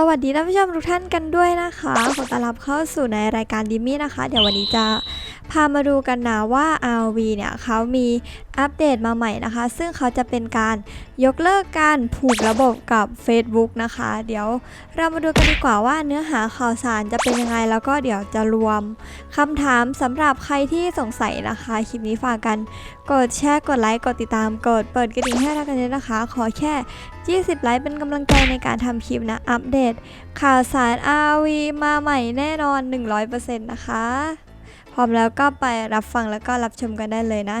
สวัสดีท่านผู้ชมทุกท่านกันด้วยนะคะขอต้อนรับเข้าสู่ในรายการดิมมี่นะคะ เดี๋ยววันนี้จะพามาดูกันนะว่า RV เนี่ยเขามี อัปเดตมาใหม่นะคะ ซึ่งเขาจะเป็นการยกเลิกการผูกระบบกับ Facebook นะคะ เดี๋ยวเรามาดูกันดีกว่าว่าเนื้อหาข่าวสารจะเป็นยังไง แล้วก็เดี๋ยวจะรวมคำถามสำหรับใครที่สงสัยนะคะ คลิปนี้ฝากกัน กดแชร์กดไลค์กดติดตามกดเปิดกระดิ่งให้เรากันด้วยนะคะ ขอแค่ 20 ไลค์เป็นกำลังใจในการทำคลิปนะ อัปเดต ข่าวสาร RV มาใหม่แน่นอน 100%นะคะพร้อมแล้วก็ไปรับฟังแล้วก็รับชมกันได้เลยนะ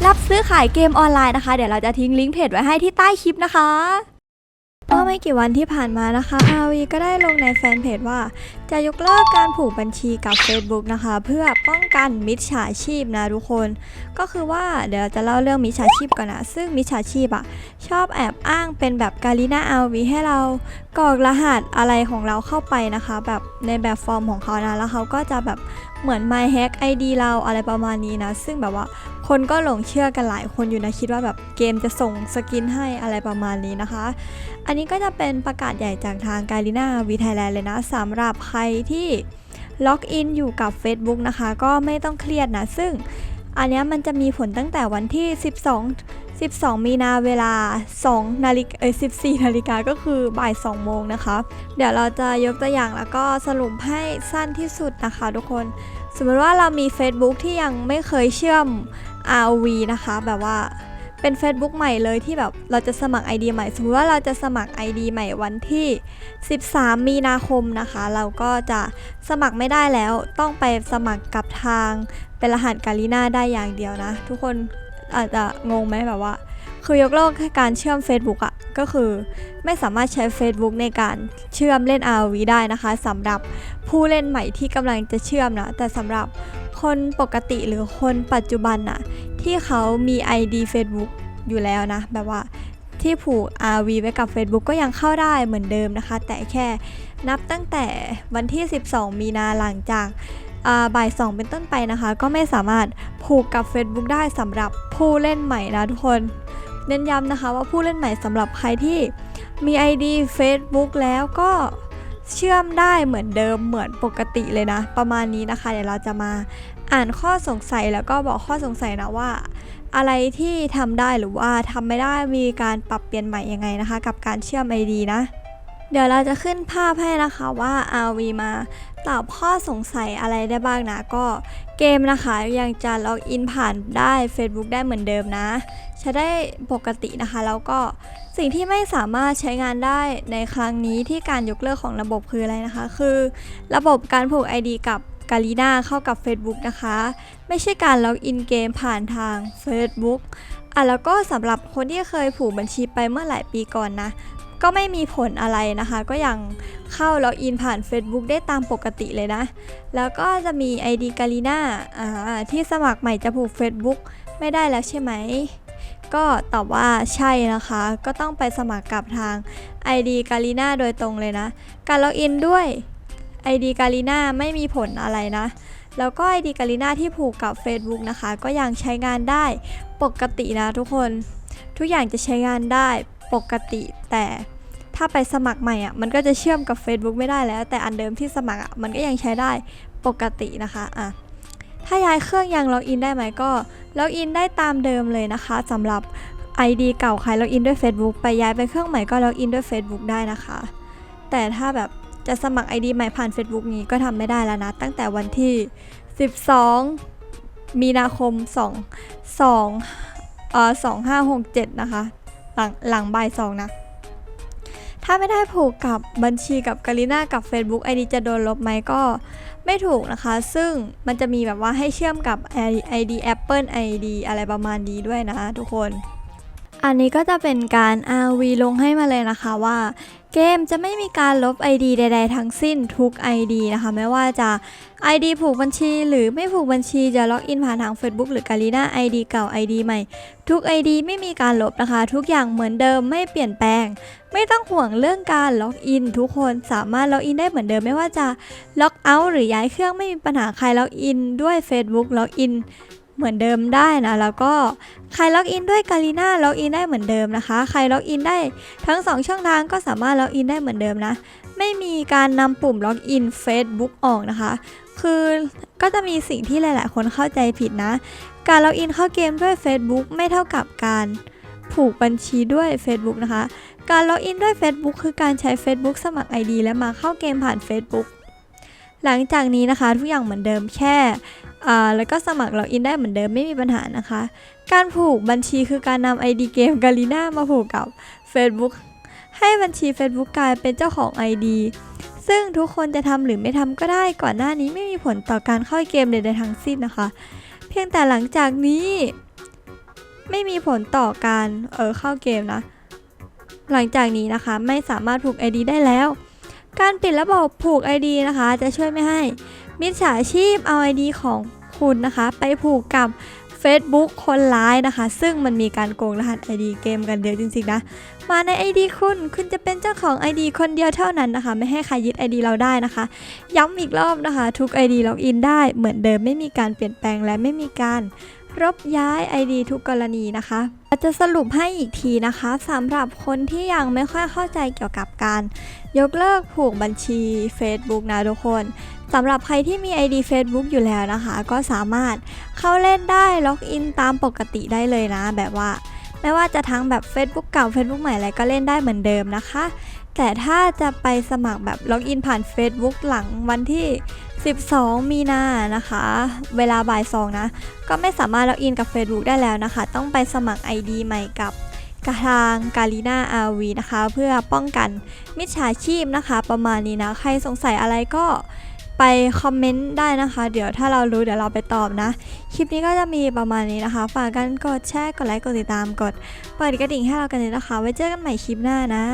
รับซื้อขายเกมออนไลน์นะคะ เดี๋ยวเราจะทิ้งลิงก์เพจไว้ให้ที่ใต้คลิปนะคะเมื่อไม่กี่วันที่ผ่านมานะคะอาวีก็ได้ลงในแฟนเพจว่า จะยกเลิกการผูกบัญชีกับ Facebook นะคะ เพื่อป้องกันมิจฉาชีพนะทุกคน ก็คือว่าเดี๋ยวจะเล่าเรื่องมิจฉาชีพก่อนนะซึ่งมิจฉาชีพอะชอบแอบอ้างเป็นแบบกาลิน่า RV ให้เรากรอกรหัสอะไรของเราเข้าไปนะคะ แบบในแบบฟอร์มของเขานะแล้วเขาก็จะแบบเหมือน My Hack ID เราอะไรประมาณนี้นะ ซึ่งแบบว่าคนก็หลงเชื่อกันหลายคนอยู่นะ คิดว่าแบบเกมจะส่งสกินให้อะไรประมาณนี้นะคะ อันนี้ก็จะเป็นประกาศใหญ่จากทางการีนาวีไทยแลนด์เลยนะสำหรับใครที่ล็อกอินอยู่กับ Facebook นะคะ ก็ไม่ต้องเครียดนะ ซึ่งอันนี้มันจะมีผลตั้งแต่วันที่ 12 12 มีนาเวลา 2 นาฬิกาเอ้ย14 นาฬิกาก็คือบ่าย 2 โมงนะคะ เดี๋ยวเราจะยกตัวอย่างแล้วก็สรุปให้สั้นที่สุดนะคะทุกคน สมมติว่าเรามี Facebook ที่ยังไม่เคยเชื่อม RV นะคะ แบบว่า เป็น Facebook ใหม่เลยที่แบบเราจะสมัคร ID ใหม่ สมมติว่าเราจะสมัคร ID ใหม่วันที่ 13 มีนาคมนะคะ เราก็จะสมัครไม่ได้แล้ว ต้องไปสมัครกับทางเป็นรหัสกาลิน่าได้อย่างเดียวนะ ทุกคนอาจจะงงไหมแบบว่า คือยกเลิกการเชื่อม Facebook อะ ก็คือไม่สามารถใช้ Facebook ในการเชื่อมเล่น RV ได้นะคะสำหรับผู้เล่นใหม่ที่กำลังจะเชื่อมนะแต่สำหรับคนปกติหรือคนปัจจุบันน่ะที่เขามี ID Facebook อยู่แล้วนะ แบบว่าที่ผูก RV ไว้กับ Facebook ก็ยังเข้าได้เหมือนเดิมนะคะ แต่แค่นับตั้งแต่วันที่ 12 มีนาหลังจากอ่าบ่าย 2 เป็นต้นไปนะคะ ก็ไม่สามารถผูกกับ Facebook ได้สำหรับผู้เล่นใหม่นะทุกคน เน้นย้ำนะคะว่าผู้เล่นใหม่สำหรับใครที่มี ID Facebook แล้วก็เชื่อมได้เหมือนเดิมเหมือนปกติเลยนะ ประมาณนี้นะคะ เดี๋ยวเราจะมาอ่านข้อสงสัยแล้วก็บอกข้อสงสัยนะว่า อะไรที่ทำได้หรือว่าทำไม่ได้มีการปรับเปลี่ยนใหม่ยังไงนะคะ กับการเชื่อม ID นะ เดี๋ยวเราจะขึ้นภาพให้นะคะว่า RV มาตอบข้อสงสัยอะไรได้บ้างนะ ก็เกมนะคะยังจะล็อกอินผ่านได้ Facebook ได้เหมือนเดิมนะ ใช้ได้ปกตินะคะ แล้วก็สิ่งที่ไม่สามารถใช้งานได้ในครั้งนี้ที่การยกเลิกของระบบคืออะไรนะคะ คือระบบการผูก ID กับกาลีนาเข้ากับ Facebook นะคะ ไม่ใช่การล็อกอินเกมผ่านทาง Facebook อะแล้วก็สำหรับคนที่เคยผูกบัญชีไปเมื่อหลายปีก่อนนะ ก็ไม่มีผลอะไรนะคะ ก็ยังเข้าล็อกอินผ่าน Facebook ได้ตามปกติเลยนะ แล้วก็จะมี ID กาลีนาอ่าที่สมัครใหม่จะผูก Facebook ไม่ได้แล้วใช่ไหม ก็ตอบว่าใช่นะคะ ก็ต้องไปสมัครกับทาง ID กาลีนาโดยตรงเลยนะ การล็อกอินด้วย ID กาลีนาไม่มีผลอะไรนะแล้วก็ ID กาลีนาที่ผูกกับ Facebook นะคะ ก็ยังใช้งานได้ปกตินะทุกคน ทุกอย่างจะใช้งานได้ ปกติ แต่ถ้าไปสมัครใหม่อะมันก็จะเชื่อมกับ Facebook ไม่ได้แล้ว แต่อันเดิมที่สมัครอะมันก็ยังใช้ได้ปกตินะคะอะถ้าย้ายเครื่องยังล็อกอินได้ไหมก็ล็อกอินได้ตามเดิมเลยนะคะสำหรับ ID เก่าใครล็อกอินด้วย Facebook ไปย้ายไปเครื่องใหม่ก็ล็อกอินด้วย Facebook ได้นะคะ แต่ถ้าแบบจะสมัคร ID ใหม่ผ่าน Facebook นี้ก็ทำไม่ได้แล้วนะ ตั้งแต่วันที่ 12 มีนาคม 2 2เอ่อ2567 นะคะ หลังหลังบ่ายสองนะ ถ้าไม่ได้ผูกกับบัญชีกับกาลิน่ากับ Facebook ID จะโดนลบไหมก็ไม่ถูกนะคะ ซึ่งมันจะมีแบบว่าให้เชื่อมกับ ID Apple ID อะไรประมาณนี้ด้วยนะทุกคน อันนี้ก็จะเป็นการ RV ลงให้มาเลยนะคะว่า เกมจะไม่มีการลบ ID ใด ๆ ทั้งสิ้นทุก ID นะคะ ไม่ว่าจะ ID ผูกบัญชี หรือไม่ผูกบัญชีจะล็อกอินผ่านทาง Facebook หรือ g a l i n a ID เก่า ID ใหม่ ทุก ID ไม่มีการลบนะคะ ทุกอย่างเหมือนเดิมไม่เปลี่ยนแปลง ไม่ต้องห่วงเรื่องการล็อกอินทุกคนสามารถล็อกอินได้เหมือนเดิมไม่ว่าจะล็อกเอาท์หรือย้ายเครื่องไม่มีปัญหาใครล็อกอินด้วย Facebook ล็อกอิน เหมือนเดิมได้นะ แล้วก็ใครล็อกอินด้วยกาลิน่าล็อกอินได้เหมือนเดิมนะคะ ใครล็อกอินได้ทั้ง 2 ช่องทางก็สามารถล็อกอินได้เหมือนเดิมนะ ไม่มีการนำปุ่มล็อกอิน Facebook ออกนะคะ คือก็จะมีสิ่งที่หลาย ๆ คนเข้าใจผิดนะ การล็อกอินเข้าเกมด้วย Facebook ไม่เท่ากับการผูกบัญชีด้วย Facebook นะคะ การล็อกอินด้วย Facebook คือการใช้ Facebook สมัคร ID และมาเข้าเกมผ่าน Facebook หลังจากนี้นะคะทุกอย่างเหมือนเดิมแค่แล้วก็สมัครล็อกอินได้เหมือนเดิมไม่มีปัญหานะคะ การผูกบัญชีคือการนำ ID เกมกาลิน่ามาผูกกับ Facebook ให้บัญชี Facebook กลายเป็นเจ้าของ ID ซึ่งทุกคนจะทำหรือไม่ทำก็ได้ก่อนหน้านี้ไม่มีผลต่อการเข้าเกมใดๆทั้งสิ้นนะคะ เพียงแต่หลังจากนี้ไม่มีผลต่อการเออเข้าเกมนะ หลังจากนี้นะคะไม่สามารถผูก ID ได้แล้ว การปิดระบบผูก ID นะคะ จะช่วยไม่ให้ มิจฉาชีพเอา ID ของคุณนะคะ ไปผูกกับ Facebook คนร้ายนะคะ ซึ่งมันมีการโกงรหัส ID เกมกันเยอะจริงๆนะ มาใน ID คุณ คุณจะเป็นเจ้าของ ID คนเดียวเท่านั้นนะคะ ไม่ให้ใครยึด ID เราได้นะคะ ย้ำอีกรอบนะคะ ทุก ID ล็อกอินได้เหมือนเดิมไม่มีการเปลี่ยนแปลงและไม่มีการ รบย้าย ID ทุกกรณีนะคะจะสรุปให้อีกทีนะคะสำหรับคนที่ยังไม่ค่อยเข้าใจเกี่ยวกับการ ยกเลิกผูกบัญชี Facebook นะทุกคนสำหรับใครที่มี ID Facebook อยู่แล้วนะคะ ก็สามารถเข้าเล่นได้ล็อกอินตามปกติได้เลยนะ แบบว่า ไม่ว่าจะทั้งแบบ Facebook เก่า Facebook ใหม่อะไรก็เล่นได้เหมือนเดิมนะคะ แต่ถ้าจะไปสมัครแบบล็อกอินผ่าน Facebook หลังวันที่ 12 มีนานะคะ เวลาบ่าย2นะ ก็ไม่สามารถล็อกอินกับ Facebook ได้แล้วนะคะ ต้องไปสมัคร ID ใหม่กับกทางกาลีนาอาวีนะคะ เพื่อป้องกันมิจฉาชีพนะคะ ประมาณนี้นะ ใครสงสัยอะไรก็ไปคอมเมนต์ได้นะคะ เดี๋ยวถ้าเรารู้เดี๋ยวเราไปตอบนะ คลิปนี้ก็จะมีประมาณนี้นะคะ ฝากกันกดแชร์กดไลค์กดติดตามกดเปิดกระดิ่งให้เรากันเลยนะคะ ไว้เจอกันใหม่คลิปหน้านะ